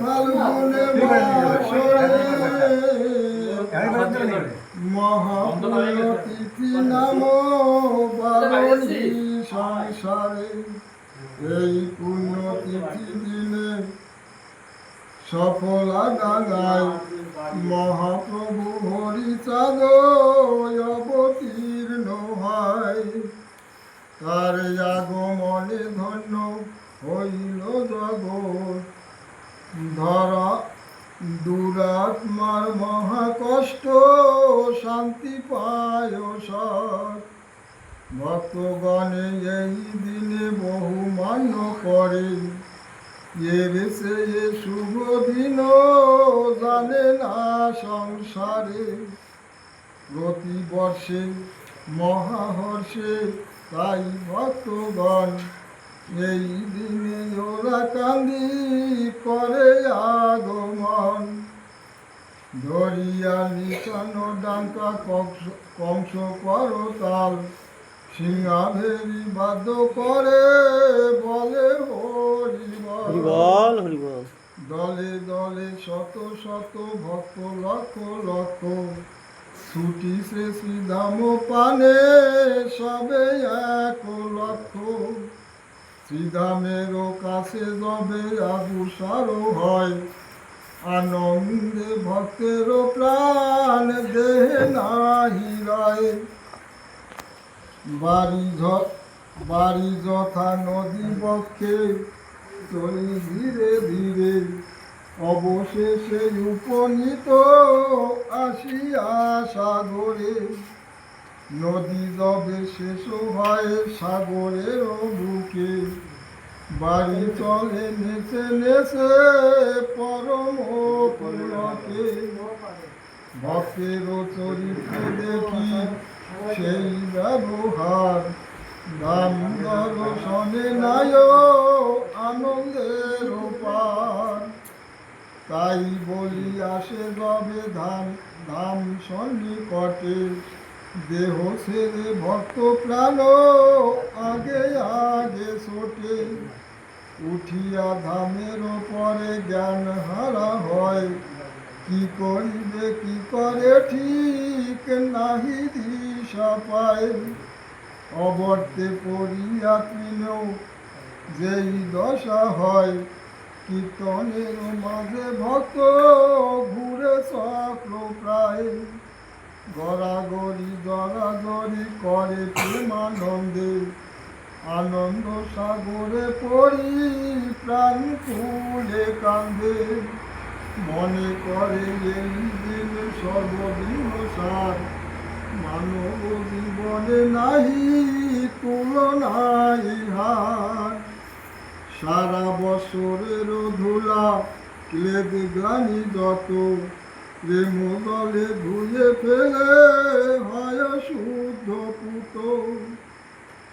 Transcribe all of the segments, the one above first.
ফাল্গুনে নাম সংসারে। এই পুণ্যতিথি দিনে সফলা ডাঙায় মহাপ্রভু হরিচাঁদ অবতীর্ণ হয়। তার আগমনে ধন্য হইল জগৎ। ধরা, দুরাত্মার মহাকষ্ট, শান্তি পায় সৎ ভক্তগণে এই দিনে বহু মান্য করে। এ বেশে এ শুভ দিন জানে না সংসারে। প্রতি বর্ষে মহাহর্ষে তাই ভক্তগণ এই দিনে ওরা কান্দি করে আগমন। ধরিয়া নিশান ডাঙ্কা কংস কংস করতাল সিংহাভেরি বাদ্য করে বলে হরি হরিবল হরিবল। দলে দলে শত শত ভক্ত লক্ষ লক্ষ ছুটি সে শ্রীধাম পানে, সবে এক লক্ষ। শ্রীধামের কাছে যবে আগুসার হয়, আনন্দে ভক্তের প্রাণ দেহে নাহি রয়। বাড়ি বাড়ি যথা নদী বক্ষে চলি ধীরে ধীরে। অবশেষে উপনীত আসিয়া সাগরে। নদী যবে শেষ হয় সাগরের বুকে। বাড়ি চলে নেচে নেচে পরম পুলকে। ভক্তের চরিত্র দেখি সেই ব্যবহার। দাম দর্শনে নাই আনন্দের পার। তাই বলি আসে যবে ধাম ধাম সন্নিকটে দেহ ছেড়ে ভক্ত প্রাণ আগে আগে ছোটে। উঠিয়া ধামের পরে জ্ঞান হারা হয়। কি করিবে, কি করে ঠিক নাহি দিশা পায়। অবর্তে পড়িয়া তিনেও যেই দশা হয় কীর্তনের মাঝে ভক্ত ঘুরে চক্র প্রায়। গড়াগড়ি গড়াগড়ি করে প্রেমানন্দে। আনন্দ সাগরে পড়ি, প্রাণ ফুলে কান্দে। মনে করে এই দিন সর্বদিন সার। মানব জীবনে নাহি তুলনাই হার। সারা বছরের ধুলা ক্লেদ গ্লানি যত প্রেম দলে ধুয়ে ফেলে হয় শুদ্ধ পুত।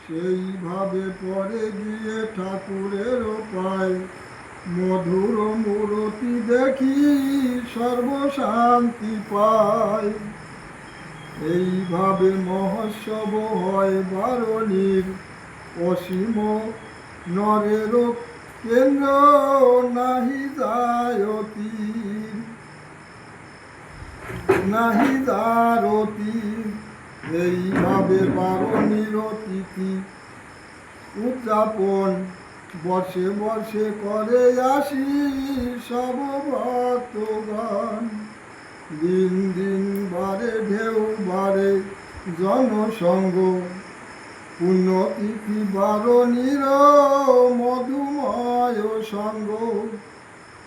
সেইভাবে পরে গিয়ে ঠাকুরের পায় মধুর মূরতি দেখি সর্বশান্তি পায়। এইভাবে মহোৎসব হয় বারণীর অসীম নরের কেন্দ্র নাহি যায়তি। নাহি দারতি এইভাবে বারণীর তিথি উদযাপন বর্ষে বর্ষে করে আসি সব ভক্তগণ দিন দিন বারে ঢেউ বারে জনসঙ্গ পুণ্যতিথি বারণীর মধুময় সঙ্গ।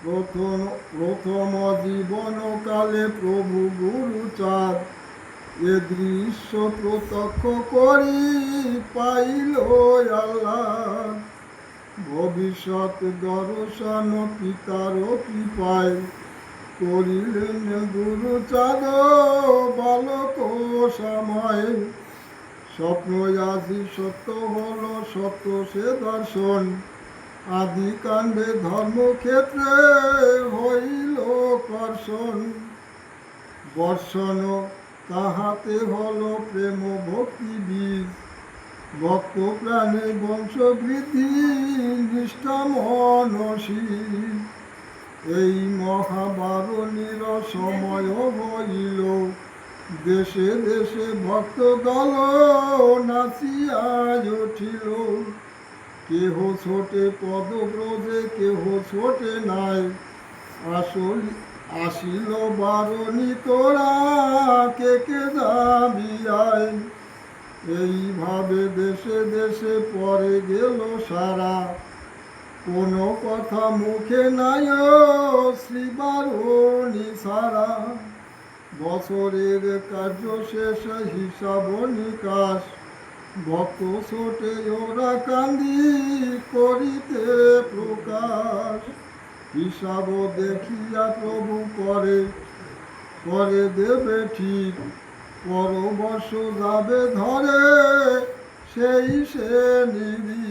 প্রথম প্রথম জীবনকালে প্রভু গুরুচাঁদ এ দৃশ্য প্রত্যক্ষ করি পাইল আল্লাহ। ভবিষ্যৎ দর্শন পিতার কৃপায় করিলেন গুরুচাঁদ বালক সময়। স্বপ্ন আজি সত্য হল সত্য সে দর্শন। আদি কাণ্ডে ধর্মক্ষেত্রে হইল কর্ষণ। বর্ষণ তাহাতে হল প্রেম ভক্তি বীজ। ভক্ত প্রাণে বংশ বৃদ্ধি নিষ্ঠা মনসী এই মহাবারণীর সময় হইল। দেশে দেশে ভক্ত দল নাচিয়া উঠিল। কেহ ছোটে পদব্রজে, কেহ ছোটে নাই। আসল, আসিল বারণী তোরা, কে কে যাবি আয়। এইভাবে দেশে দেশে পরে গেল সারা। কোনো কথা মুখে নাই শ্রী বারণী সারা। বছরের কার্য শেষ, হিসাব নিকাশ। ভক্ত ছোটে ওরা কান্দি করিতে প্রকাশ। হিসাব দেখিয়া প্রভু করে করে দেবে ঠিক। পরবশ যাবে ধরে, সেই সে নিবি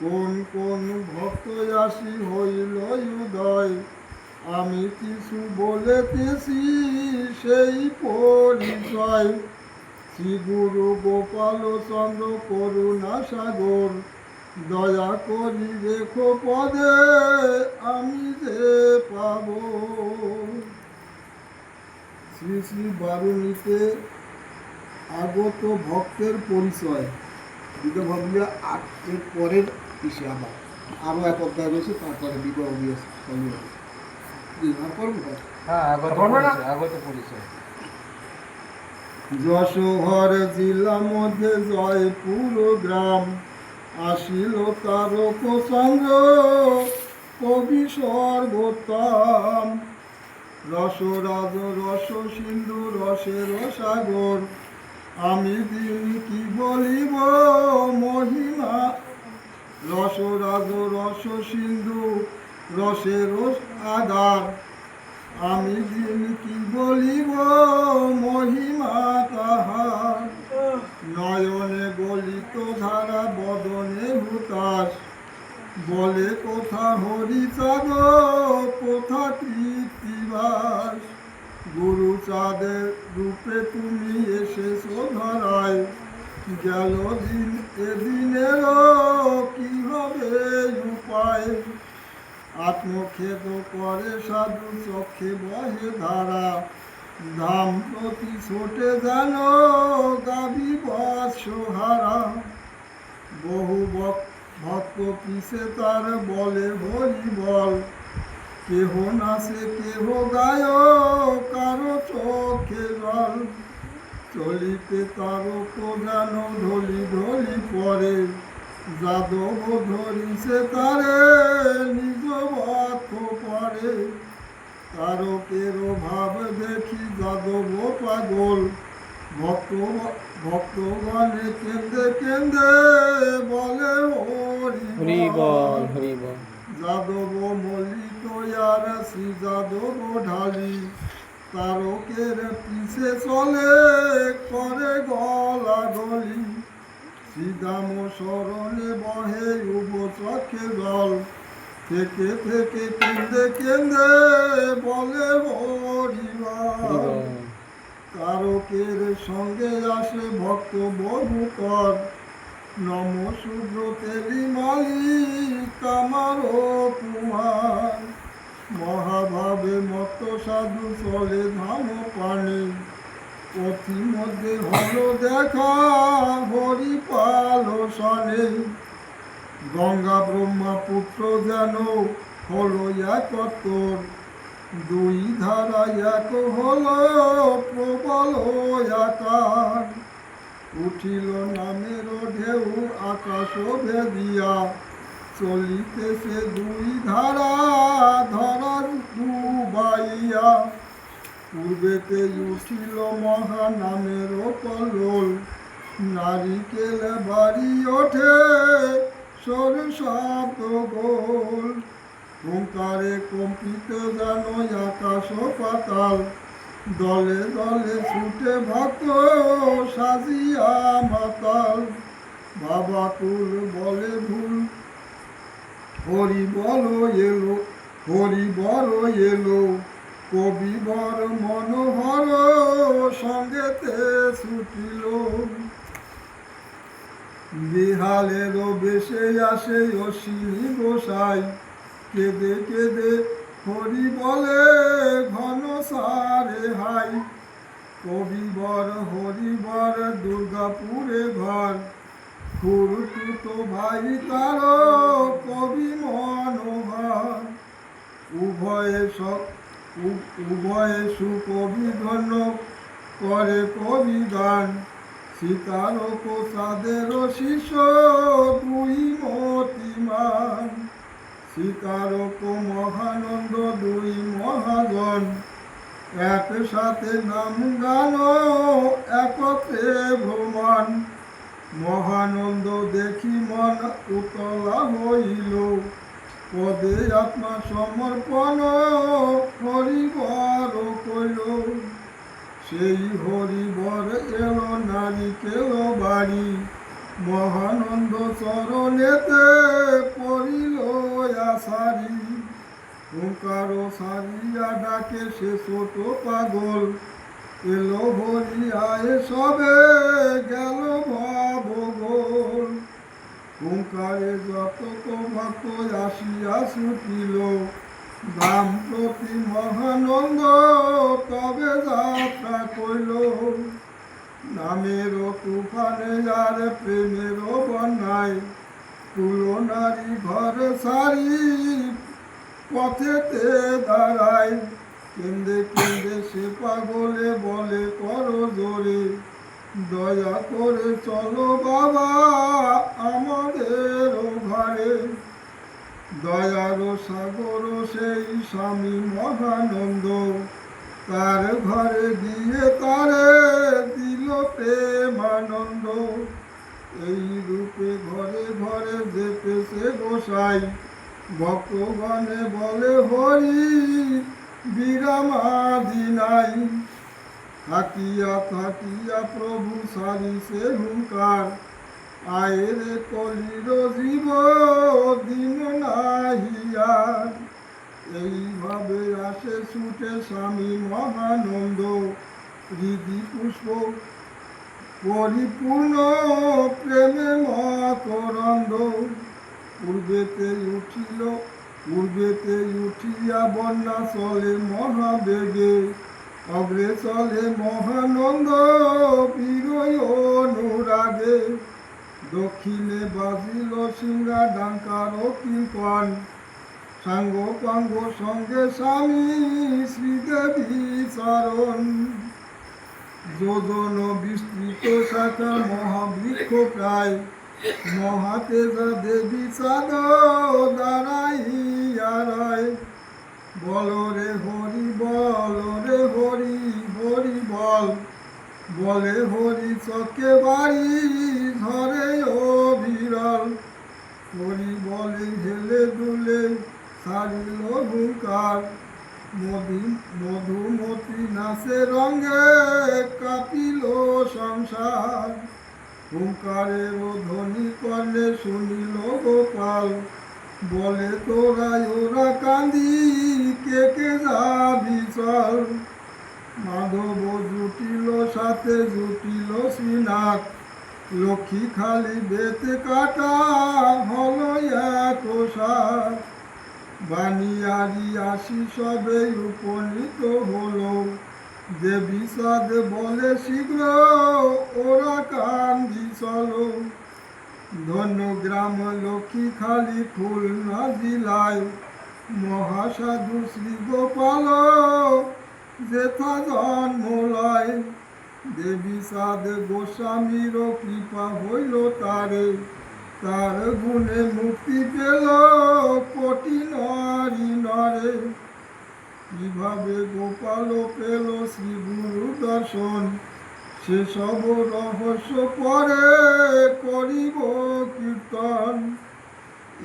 কোন কোন ভক্ত আসি হইল উদয় আমি কিছু বলেতেছি, সেই পরিচয়। শ্রী গুরু গোপাল চন্দ্র করুণা সাগর, দয়া করি রেখো পদে, আমি যে পাব। শ্রী শ্রী বারুণীতে আগত ভক্তের পরিচয়। বিধবা ভাবলিয়া আটের পরের ইসে আবার। আরও এক অধ্যায় রয়েছে, তারপরে বিবাহ বিয়ে যশোহর জেলা মধ্যে জয়পুর গ্রাম আসিল তারক চন্দ্র কবি সর্বোত্তম। রসরাজ রস সিন্ধু রসের সাগর আমি দিন কি বলিব মহিমা? রসরাজ রস সিন্ধু রসের আধার। আমি দিন কি বলিব, মহিমা তাহার। নয়নে গলিত ধারা, বদনে হুতাস বলে কোথা হরিচাঁদ কোথা কৃত্তিবাস গুরু চাঁদের রূপে তুমি এসেছ ধরায়। গেল দিন এদিনেরও কি হবে উপায়? আত্মখেদ করে সাধু চক্ষে বহে ধারা। ধাম প্রতি ছোটে যেন গাবি বৎসহারা বহু ভক- ভক্ত পিছে তার বলে হরি বল। কেহ নাচে কেহ গায় কারও চোখে জল। চলিতে তারক যেন ঢলি ঢলি পরে যাদব ধরিছে তারে নিজ ভক্ত পরে। তারকের ভাব দেখি যাদব পাগল। ভক্ত ভক্তগণে কেন্দে কেন্দে বলে হরি যাদব মল্লিক আর শ্রী যাদব ঢালি। তারকের পিছে চলে করে গলা গলি শ্রীদাম স্মরণে বহে উব চক্ষে জল। থেকে থেকে কেন্দে কেন্দে বলে তারকের সঙ্গে আসে ভক্ত বহু কর নম শুভ্র তেলি মালিক আমার কুমার। মহাভাবে মত সাধু চলে ধাম পানি। পথি মধ্যে হল দেখা হরি পাল সনে। গঙ্গা ব্রহ্মপুত্র যেন হলো একত্তর। দুই ধারা এক হলো প্রবল আকার। উঠিল নামের ঢেউ আকাশ ভেদিয়া চলিতেছে দুই ধারা ধরার ডুবাইয়া পূর্বেতে উঠিল মহা নামের কল্লোল নারিকেল বাড়ি ওঠে সর শব্দ গোল। ওঙ্কারে কম্পিত যেন আকাশ পাতাল। দলে দলে ছুটে ভক্ত সাজিয়া মাতাল। বাবা কুল বলে ভুল। হরি বল এলো, হরি বল এলো। কবি বর মনোহর, সঙ্গেতে ছুটিল। বিহালেরও বেশে আসে অশ্বিনী গোসাই, কেঁদে কেঁদে হরি বলে, ঘন সারে হাই। কবিবর হরিবর দুর্গাপুরে ঘর। খুরটুতো ভাই তার কবি মনোহর। উভয়ে সব উভয়ে সুকবি ধন্য করে কবি গান সীতার প্রসাদের শিষ্য দুই মতিমান। সীতারক মহানন্দ দুই মহাজন। একসাথে নাম গান একত্রে ভ্রমণ। মহানন্দ দেখি মন উতলা হইল। পদে আত্মা সমর্পণ হরিবর কইল সেই হরিবর এলো নারিকেল বাড়ি। মহানন্দ চরণেতে পড়িল আসারি ওঙ্কার সারিয়া ডাকে সে ছোট পাগল। এলো হরি আয় সবে গেল ভাব গোল ওঙ্কারে যত ভক্ত আসিয়া ছুটিল। দাম প্রতি মহানন্দ তবে যাত্রা কইল। নামেরও তুফানে আর প্রেমেরও বন্যায় তুলনারি ঘর সারি পথেতে দাঁড়ায়। কেন্দ্রে কেন্দ্রে সে পাগলে বলে, করো জোরে। দয়া করে চলো বাবা আমাদের ঘরে। দয়ার সাগর, সেই স্বামী মহানন্দ, তার ঘরে গিয়ে তারে দিল প্রেমানন্দ। এই রূপে ঘরে ঘরে যেতেছে গোসাই ভক্তগণে বলে হরি, বিরামাদি নাই। থাকিয়া থাকিয়া প্রভু সারিছে হুঙ্কার। আয়ের কলির জীব দিন নাহিয়ার এইভাবে আসে ছুটে স্বামী মহানন্দ। হৃদি পুষ্প পরিপূর্ণ প্রেমে মকরন্দ। পূর্বেতে উঠিল, পূর্বেতে উঠিয়া বন্যা চলে মহাবেগে অগ্রে চলে মহানন্দ বিরয় অনুরাগে। দক্ষিণে বাজিল সিংহা ডাঙ্কার কীর্তন সাঙ্গ পাঙ্গ সঙ্গে স্বামী শ্রীদেবী চরণ। যোজন বিস্তৃত শাখা মহাবৃক্ষ প্রায়। মহাতেজা দেবী চাঁদ দাঁড়াইয়া রয় বল রে হরি, বল রে হরি হরি বল। বলে হরি চকে বাড়ি, ধরে ও বিরল হরি বলে হেলে দুলে সারিল হুঙ্কার। মধু, মধুমতি নাচে রঙে কাপিল সংসার। হুঙ্কারের ধ্বনি করলে শুনিল গোপাল। বলে তোরা ওরা কান্দি, কে কে যাবি চল। মাধব জুটিল সাথে জুটিল শ্রীনাথ লক্ষ্মী খালি বেতে কাটা হলো এক বানিয়ারি আসি সবে উপনীত হলো, দেবী বিষাদ বলে শীঘ্র ওরা কান্দি চলো। ধন্য গ্রাম লক্ষ্মী খালি খুলনা জেলায় মহাসাধু শ্রী গোপাল, যেথা জন্মলয় দেবী সাদ গোস্বামীর কৃপা হইল তারে। তার গুণে মুক্তি পেল কোটি নারী নরে। কীভাবে গোপাল পেল শ্রী গুরু দর্শন সেসব রহস্য পরে করিব কীর্তন।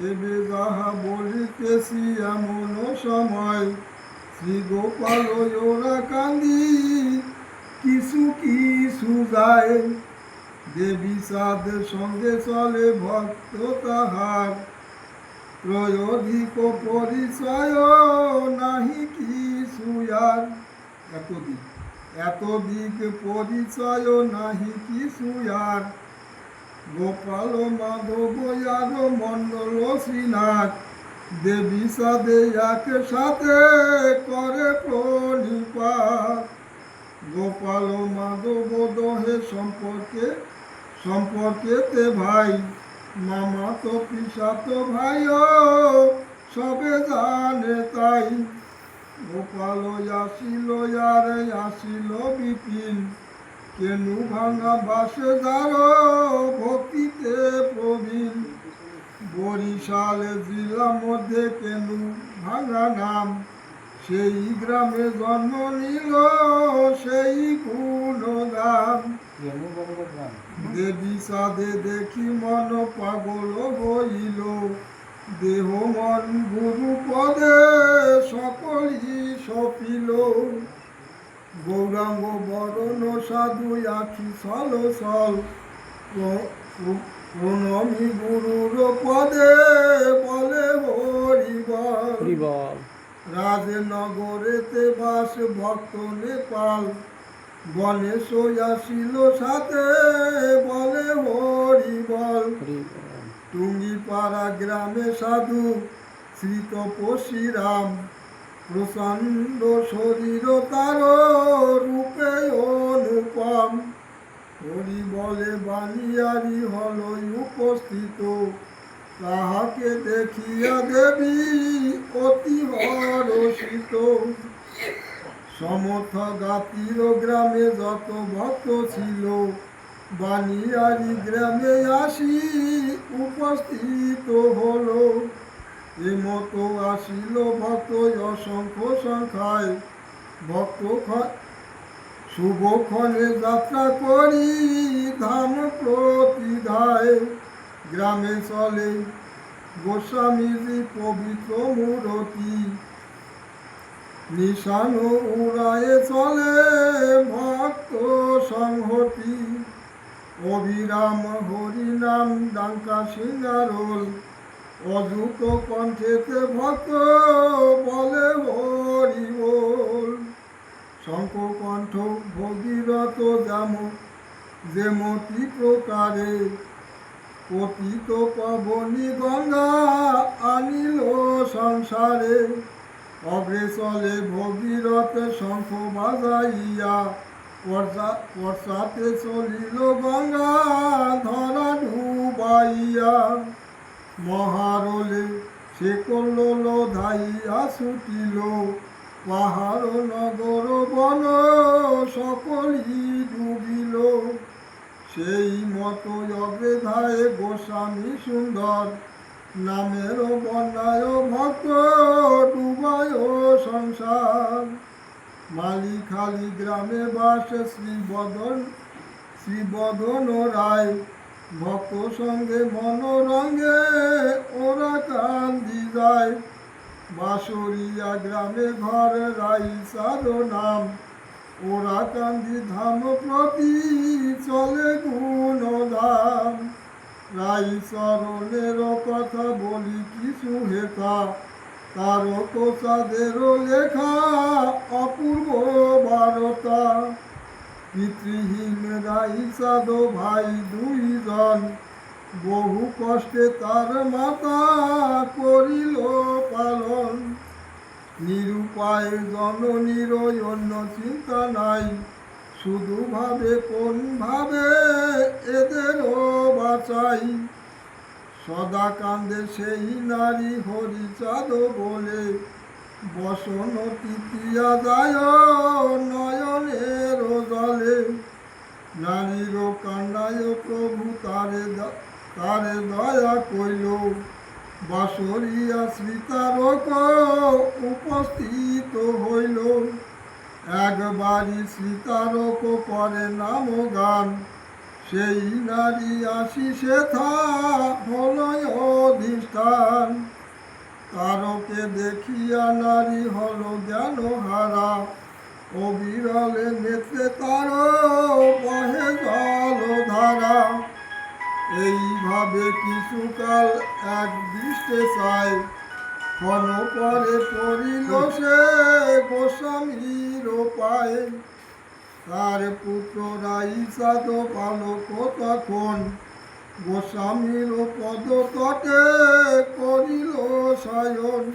এবে যাহা বলিতেছি এমন সময় শ্রী গোপাল ওরা কান্দি কিছু কিছু যায় দেবী সাদের সঙ্গে চলে ভক্ত তাহার। ত্রয়োধিক পরিচয় নাহি কিছু আর এতদিক এতদিক পরিচয় নাহি কিছু আর। গোপাল মাধব আর মন্ডল শ্রীনাথ, দেবী সাদে সাথে করে প্রণিপাত গোপাল মাধব দহে সম্পর্কে, সম্পর্কেতে ভাই, মামা তো পিসা তো ভাইও, সবে জানে তাই। গোপাল আসিল আর আসিল বিপিন। কেনু ভাঙা বাসে যার ভক্তিতে প্রবীণ। বরিশাল জেলার মধ্যে কেনু ভাঙা নাম। সেই গ্রামে জন্ম নিল সেই গুণগান দেবী সাধে দেখি মন পাগল হইল। দেহ মন গুরু পদে সকলই সপিল। গৌরাঙ্গ বরণ সাধু আখি সল সল। প্র- প্র- প্রণমী গুরুর পদে বলে হরিবল। হরি বল রাজনগরেতে বাস ভক্ত নেপাল। গণেশ আসিল সাথে বলে হরি বল। টুঙ্গিপাড়া গ্রামে সাধু শ্রীত পশিরাম প্রচণ্ড শরীর তার রূপে অনুপম। হরি বলে বানিয়ারি হল উপস্থিত। তাহাকে দেখিয়া দেবী অতি হরষিত সমর্থ গাতির গ্রামে যত ভক্ত ছিল, বানিয়ারি গ্রামে আসি উপস্থিত হলো। এ মতো আসিল ভক্ত অসংখ্য সংখ্যায়। ভক্ত শুভক্ষণে যাত্রা করি, ধাম প্রতিধায়। গ্রামে চলে গোস্বামীজি পবিত্র মূরতি। নিশান উড়ায়ে চলে ভক্ত সংহতি। অবিরাম হরিনাম ডাঙ্কা সিঙ্গারোল, অযুত কণ্ঠেতে ভক্ত বলে হরি বল। শঙ্খ কণ্ঠ ভগীরথ যেম যেমতি প্রকারে পতিত পাবনী গঙ্গা আনিল সংসারে। অগ্রেসলে ভগীরথ শঙ্খ বাজাইয়া পশ্চাতে চলিল গঙ্গা ধরা ডুবাইয়া। মহারলে সে করল ধাইয়া ছুটিল, পাহাড় নগর বন সকলই ডুবিল। সেই মতো অবেধায় গোস্বামী সুন্দর নামের বন্যায় ভক্ত ডুবায় সংসার। মালিখালি গ্রামে বাস শ্রীবদন শ্রীবদন রায়। ভক্ত সঙ্গে মনোরঙ্গে ওরা কান্দি যায়। বাসুরিয়া গ্রামে ঘর রাই সাধো নাম। ওরা কান্দি ধাম প্রতি চলে গুণধাম রাই চরণের কথা বলি কিছু হেতা তার তোষাদের লেখা অপূর্ব বারতা। পিতৃহীন রাই সাধো ভাই দুইজন। বহু কষ্টে তার মাতা করিল পালন। নিরুপায় জননীর অন্য চিন্তা নাই। শুধু ভাবে কোন ভাবে এদেরও বাঁচাই? সদা কান্দে সেই নারী হরি হরিচাঁদ বলে বসন তৃতীয়া যায় নয়নের জলে। নারীর কান্নায় প্রভু তারে তারে দয়া কইল বাসরিয়া শ্রীতারক উপস্থিত হইল। একবারই শ্রীতারক করে নাম গান সেই নারী সেথা হলয় অধিষ্ঠান। তারকে দেখিয়া নারী হল জ্ঞান হারা অবিরলে নেত্রে তার বহে জল ধারা এইভাবে কিছুকাল এক দৃষ্টে চায়। ক্ষণ পরে পড়িল সে গোস্বামীর পায়ে। তার পুত্র রাই সাধ পালক তখন। গোস্বামীর পদ তটে করিল শয়ন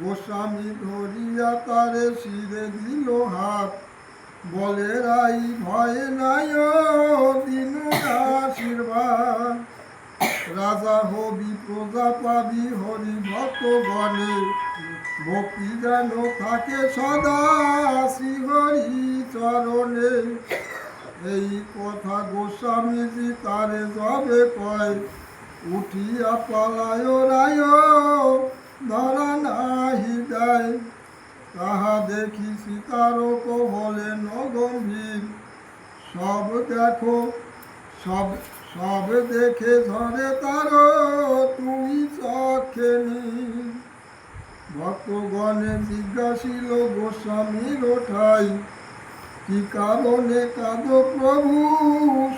গোস্বামী ধরিয়া তারে শিরে দিল হাত। বলে, রাই, ভয় নাই দিন আশীর্বাদ। রাজা হবি প্রজা পাবি, হরি ভক্ত গণে ভক্তি যেন থাকে সদা শ্রীহরি চরণে। এই কথা গোস্বামীজি তারে যবে কয়। উঠিয়া পালায় রায়, ধরা নাহি দেয়। তাহা দেখি সীতারক হলেন গম্ভীর সব দেখো, সব সব দেখে ধরে তার, তুমি চক্ষে। ভক্তগণে জিজ্ঞাসিল, গোস্বামীর ঠাই কি কারণে কাঁদ প্রভু,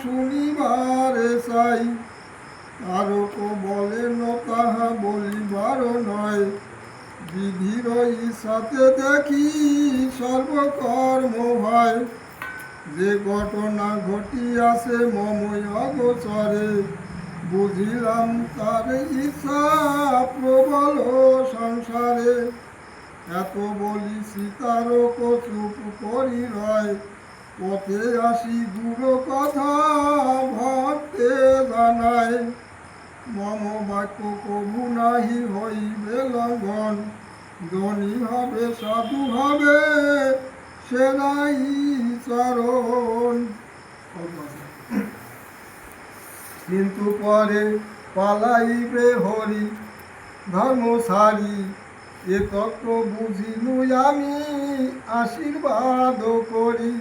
শুনিবারে চাই তারক বলেন তাহা বলিবার নয়। বিধির সাথে দেখি সর্বকর্ম ভয় যে ঘটনা ঘটিয়াছে মময় অগোচরে, বুঝিলাম তার ইচ্ছা প্রবল সংসারে। এত বলি সীতারক চুপ করি রয়, পথে আসি গুরু কথা ভক্তে জানায় মম বাক্য কবু নাহি হইবে লঙ্ঘন, ধনী হবে, সাধু হবে সেনাই চরণ। কিন্তু পরে পালাইবে হরি, ধর্ম সারি, এ তত্ত্ব বুঝিনু আমি, আশীর্বাদ করি।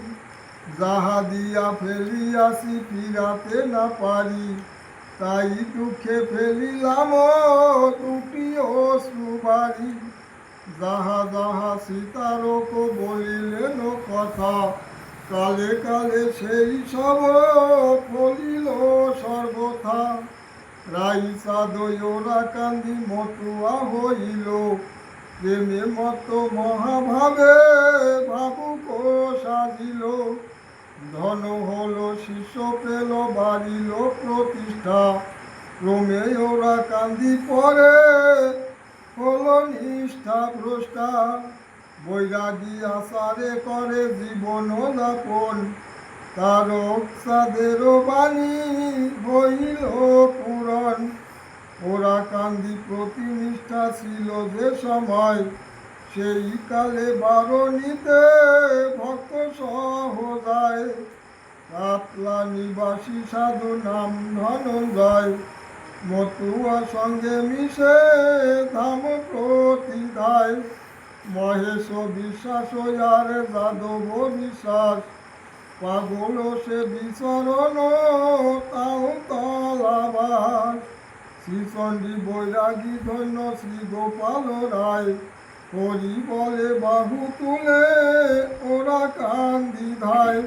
যাহা দিয়া ফেলিয়াছি ফিরাতে না পারি, তাই দুঃখে ফেলিলাম দুটি অশ্রুবারি যাহা যাহা সীতারক বলিলেন কথা, কালে কালে সেই সব ফলিল সর্বথা। রাইসা দয়োরা কান্দি মতুয়া হইল, প্রেমে মত মহাভাবে ভাবুক সাজিল। ধন হলো শিষ্য পেল, বাড়িল প্রতিষ্ঠা। ক্রমে ওরা কান্দি পরে হলো নিষ্ঠা ভ্রষ্টা বৈরাগী আসারে করে জীবন যাপন। তার সাদের বাণী হইল পুরাণ। ওরা কান্দি প্রতিনিষ্ঠা ছিল যে সময়। সেই কালে বারণীতে ভক্ত সহজায় কাতলা নিবাসী সাধু নাম ধনঞ্জয়। মতুয়া সঙ্গে মিশে ধাম প্রতিদায়। মহেশ বিশ্বাস আর যাদব বিশ্বাস, পাগল সে বিচরণ তাও তলাবাস শ্রীচণ্ডী বৈরাগী ধন্য শ্রী গোপাল রায়, হরি বলে বাহু তুলে ওরা কান্দি ধায়।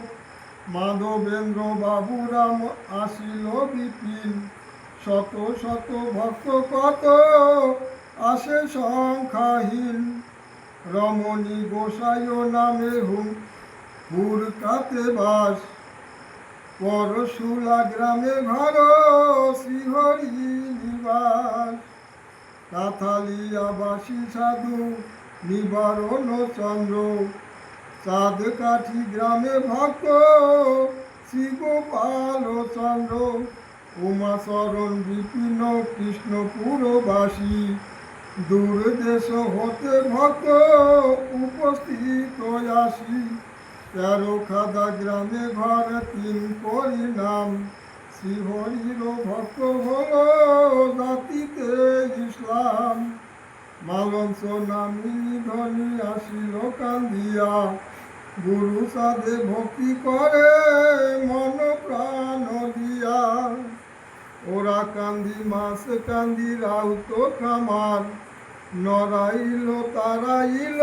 মাধবেন্দ্র বাবুরাম আসিল বিপিন শত শত ভক্ত কত আসে সংখ্যাহীন। রমণী গোসাই নামে হুম হুরকাতে বাস। পরশুলা গ্রামে ঘর, শ্রীহরি নিবাস। কাথালিয়াবাসী সাধু, নিবারণ চন্দ্র। চাঁদ কাঠি গ্রামে ভক্ত শ্রী গোপাল চন্দ্র। উমাচরণ বিপিন কৃষ্ণপুরবাসী দূর দেশ হতে ভক্ত উপস্থিত আসি তেরো খাদা গ্রামে ঘর, তিন পরিণাম। শ্রীহরির ভক্ত হল জাতিতে ইসলাম। মালঞ্চ নামিনী ধনী আসিল কান্দিয়া। গুরু সাধে ভক্তি করে মন প্রাণ দিয়া। ওরা কান্দি মাস কান্দি রাউত খামার। নরাইল তারাইল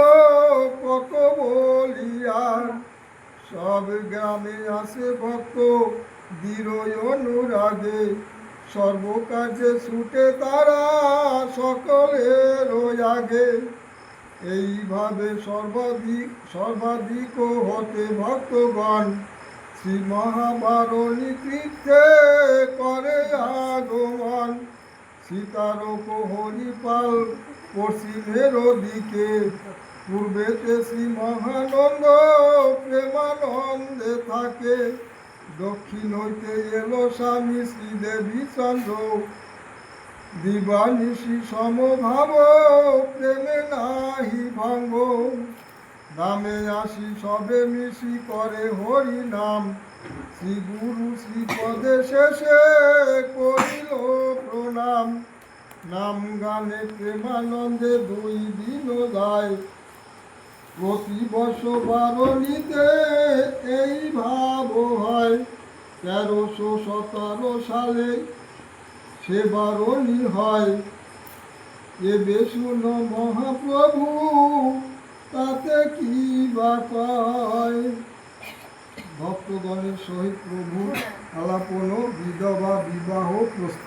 কত বলিয়ার। সব গ্রামে আসে ভক্ত দৃঢ় অনুরাগে। সর্বকার্যে ছুটে তারা সকলের আগে। এইভাবে সর্বাধিক সর্বাধিক হতে ভক্তগণ শ্রী মহাবারণী তীর্থে করে আগমন। সীতার হরিপাল পশ্চিমের দিকে, পূর্বেতে শ্রী মহানন্দ প্রেমানন্দে থাকে। দক্ষিণ হইতে এলো স্বামী শ্রীদেবী চন্দ্র। দিবানিশি সমভাব প্রেমে নাহি ভঙ্গ। নামে আসি, সবে মিশি করে হরি নাম শ্রী গুরু শ্রীপদে শেষে করিল প্রণাম। নাম গানে প্রেমানন্দে দুই দিন যায়। প্রতি বছর বারণীতে এই ভাব হয়। তেরোশো সতেরো সালে সে বারণী হয়। এ বেশুন মহাপ্রভু তাতে কি বা কয় ভক্তগণের সহিত প্রভু আলাপন বিধবা বিবাহ প্রস্তুত।